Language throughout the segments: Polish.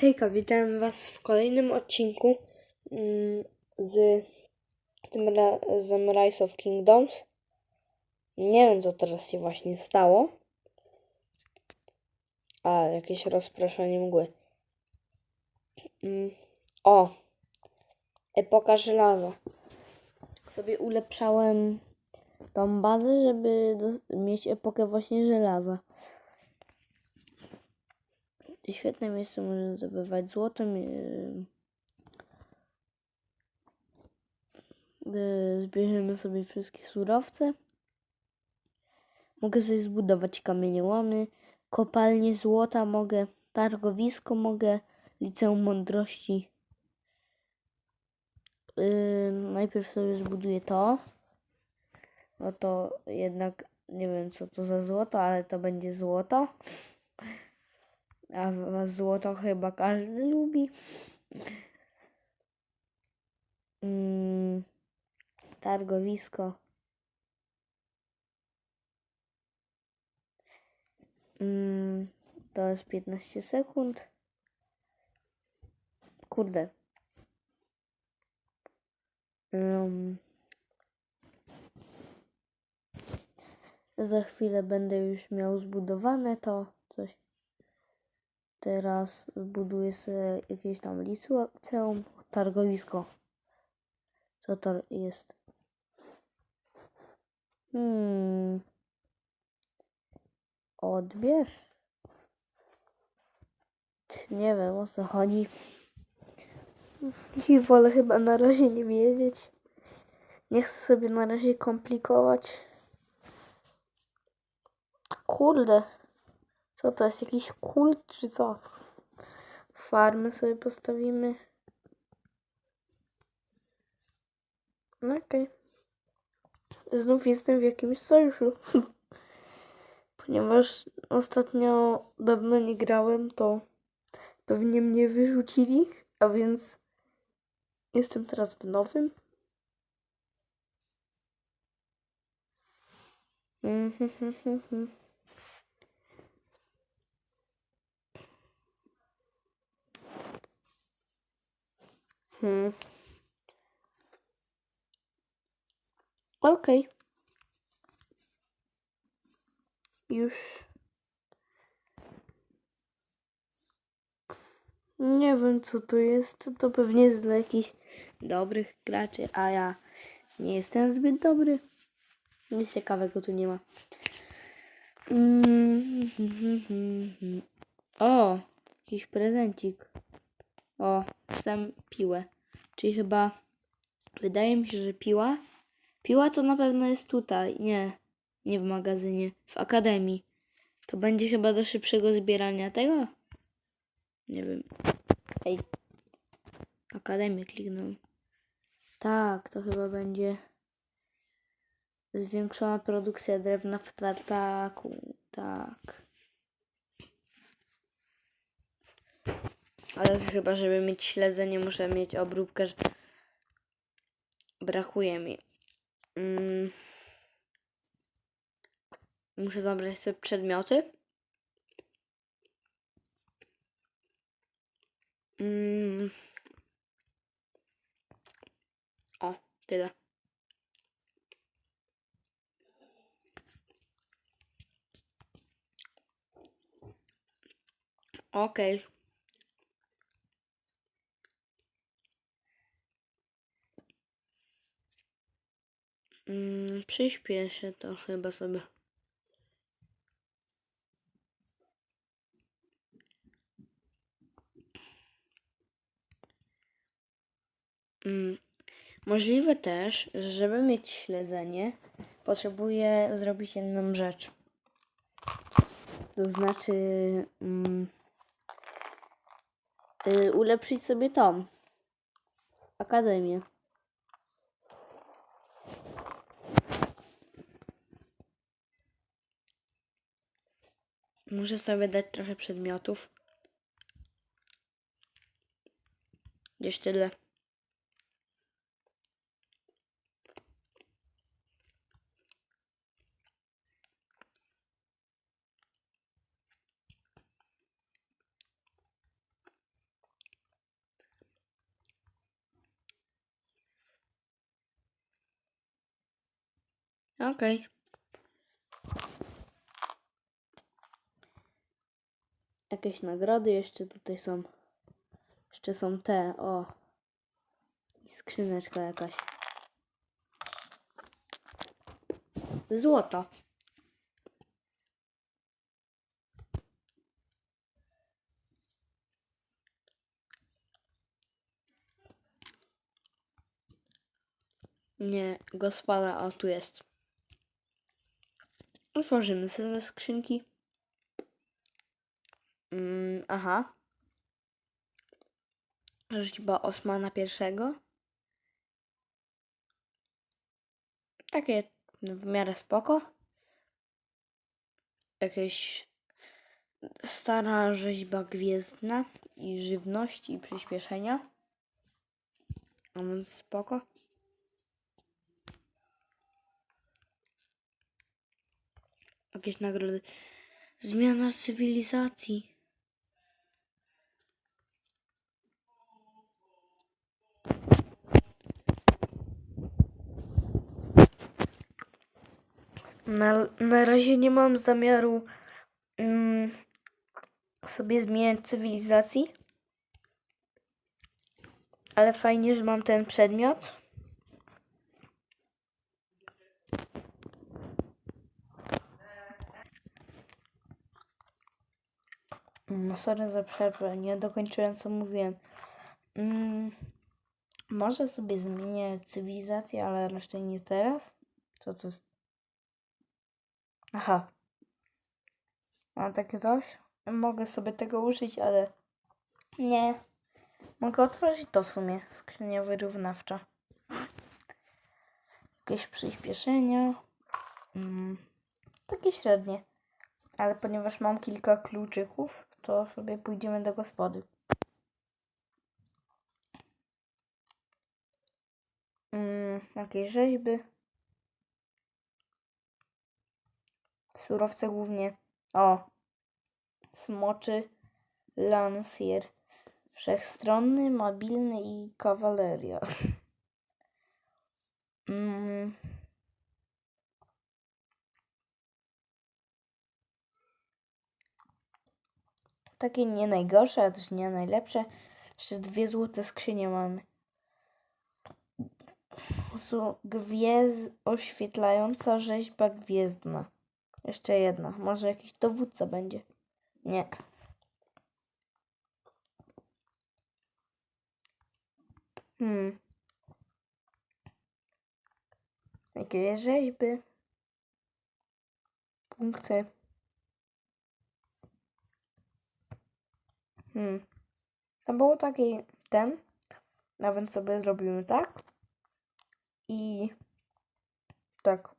Hejka, witam Was w kolejnym odcinku mm, z tym razem Rise of Kingdoms. Nie wiem, co teraz się właśnie stało. A, jakieś rozproszenie mgły. Mm, o! Epoka żelaza. Sobie ulepszałem tą bazę, żeby mieć epokę właśnie żelaza. Świetne miejsce można zdobywać złoto. mi- y, Zbierzemy sobie wszystkie surowce. Mogę sobie zbudować kamieniołomy, kopalnię złota mogę, targowisko mogę, liceum mądrości. Yy, najpierw sobie zbuduję to. No to jednak nie wiem co to za złoto, ale to będzie złoto. A złoto chyba każdy lubi. Mm, targowisko. Mm, to jest 15 sekund. Kurde. Um, za chwilę będę już miał zbudowane to. Teraz zbuduję sobie jakieś tam liceum, targowisko. Co to jest? Hmm. Odbierz? Nie wiem o co chodzi. I wolę chyba na razie nie wiedzieć. Nie chcę sobie na razie komplikować. Kurde. Co to jest? Jakiś kult czy co? Farmy sobie postawimy. No okej. Znów jestem w jakimś sojuszu. Ponieważ ostatnio dawno nie grałem, to pewnie mnie wyrzucili, a więc jestem teraz w nowym. Mhm. Hmm. Okej. Już. Nie wiem co to jest. To pewnie jest dla jakichś dobrych graczy, a ja nie jestem zbyt dobry. Nic ciekawego tu nie ma. Mm, O, jakiś prezencik. O, sam piłę. Czyli chyba. Wydaje mi się, że piła. Piła to na pewno jest tutaj. Nie, nie w magazynie, w akademii. To będzie chyba do szybszego zbierania tego? Nie wiem. Ej. Akademię kliknąłem. Tak, to chyba będzie zwiększona produkcja drewna w tartaku. Tak. Ale chyba, żeby mieć śledzenie, muszę mieć obróbkę. że- Brakuje mi. Mm. Muszę zabrać sobie przedmioty. Mm. O, tyle. Okej. Mm, przyspieszę to chyba sobie. Mm, możliwe też, że żeby mieć śledzenie, potrzebuję zrobić jedną rzecz. To znaczy mm, y, ulepszyć sobie tą akademię. Muszę sobie dać trochę przedmiotów. Gdzieś tyle. Okej. Okay. Jakieś nagrody jeszcze tutaj są. Jeszcze są te, o. I skrzyneczka jakaś. Złoto. Nie, gospoda, o tu jest. Otworzymy sobie skrzynki. Mm, aha. Rzeźba Osmana pierwszego. Takie w miarę spoko. Jakieś stara rzeźba gwiezdna i żywności i przyspieszenia. A więc spoko. Jakieś nagrody. Zmiana cywilizacji. Na, na razie nie mam zamiaru mm, sobie zmieniać cywilizacji. Ale fajnie, że mam ten przedmiot. No sorry za przerwę, nie dokończyłem co mówiłem. Mm, może sobie zmienię cywilizację, ale raczej nie teraz. Co to? Aha. Mam takie coś. Mogę sobie tego użyć, ale nie. Mogę otworzyć to w sumie. Skrzynia wyrównawcza. Jakieś przyspieszenia. Mm, takie średnie. Ale ponieważ mam kilka kluczyków, to sobie pójdziemy do gospody. Mm, jakieś rzeźby. Surowce głównie. O! Smoczy lancier. Wszechstronny, mobilny i kawaleria. mm. Takie nie najgorsze, ale też nie najlepsze. Jeszcze dwie złote skrzynie mamy. Su- Gwiez oświetlająca rzeźba gwiezdna. Jeszcze jedna. Może jakiś dowódca będzie. Nie. Hmm. Jakieś rzeźby. Punkty. Hmm. To było taki ten. Nawet sobie zrobimy tak. I tak.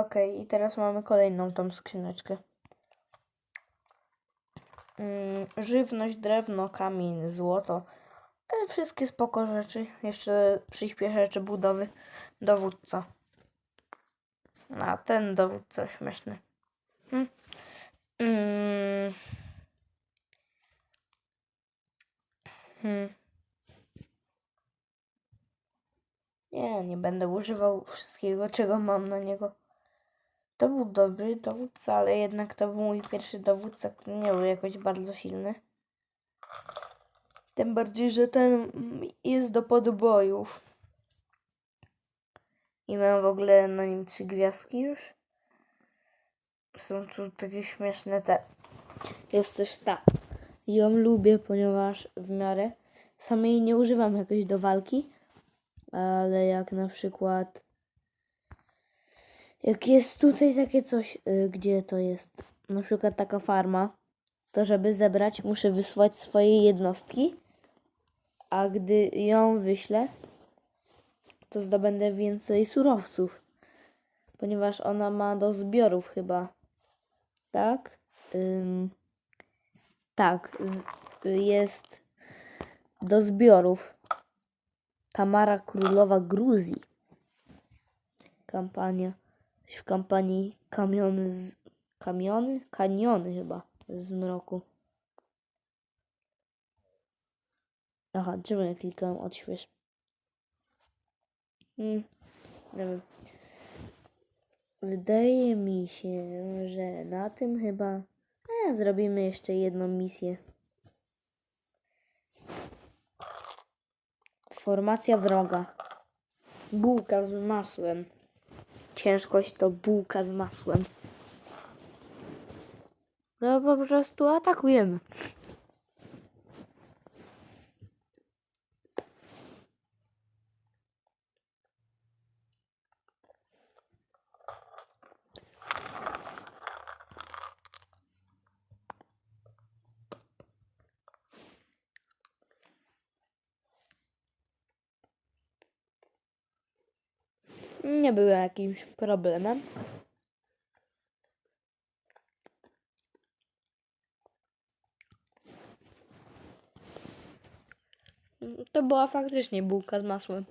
Okej, i teraz mamy kolejną tą skrzyneczkę. Mm, żywność, drewno, kamień, złoto. E, wszystkie spoko rzeczy. Jeszcze przyspieszacze budowy. Dowódca. A ten dowódca śmieszny. Hmm. Mm. Hmm. Nie, nie będę używał wszystkiego, czego mam na niego. To był dobry dowódca, ale jednak to był mój pierwszy dowódca, który nie był jakoś bardzo silny. Tym bardziej, że ten jest do podbojów. I mam w ogóle na nim trzy gwiazdki już. Są tu takie śmieszne te. Jest też ta. Ją lubię, ponieważ w miarę samej nie używam jakoś do walki, ale jak na przykład jak jest tutaj takie coś, y, gdzie to jest na przykład taka farma, to żeby zebrać muszę wysłać swoje jednostki, a gdy ją wyślę, to zdobędę więcej surowców, ponieważ ona ma do zbiorów chyba, tak? Tak, z, jest do zbiorów. Tamara Królowa Gruzji. Kampania. W kampanii kamiony z... Kamiony? Kaniony chyba. Z mroku. Aha, czemu ja klikałem odśwież? Hmm. Nie wiem. Wydaje mi się, że na tym chyba e, zrobimy jeszcze jedną misję. Formacja wroga. Bułka z masłem. Ciężkość to bułka z masłem. No po prostu atakujemy. Nie było jakimś problemem. To była faktycznie bułka z masłem.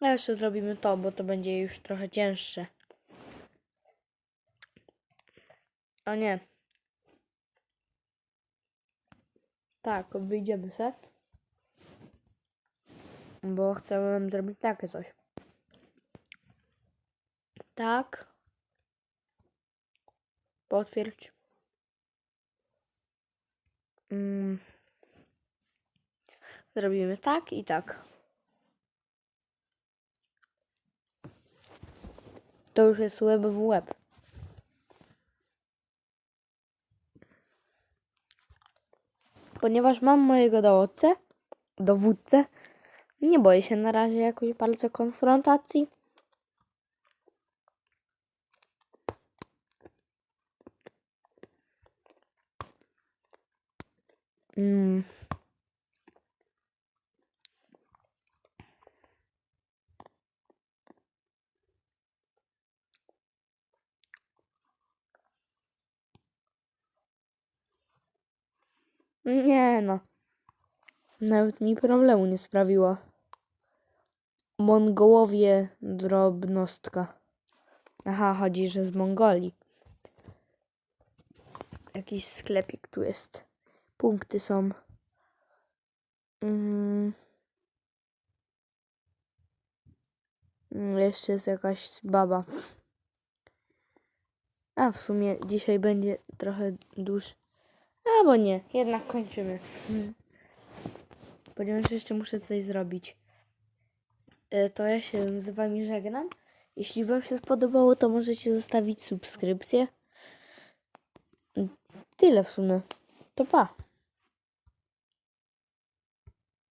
A jeszcze zrobimy to, bo to będzie już trochę cięższe. O nie. Tak, wyjdziemy se. Bo chcę zrobić takie coś. Tak. Potwierdź. Mm. Zrobimy tak i tak. To już jest łeb w łeb. Ponieważ mam mojego dowódcę, dowódcę, nie boję się na razie jakoś bardzo konfrontacji. Mm. Nie no. Nawet mi problemu nie sprawiło. Mongołowie drobnostka. Aha, chodzi, że z Mongolii. Jakiś sklepik tu jest. Punkty są. Mm. Mm, Jeszcze jest jakaś baba. A w sumie dzisiaj będzie trochę dłuższy. Albo nie, jednak kończymy. Mm. Ponieważ jeszcze muszę coś zrobić. E, To ja się z Wami żegnam. Jeśli Wam się spodobało, to możecie zostawić subskrypcję. Tyle w sumie. To pa.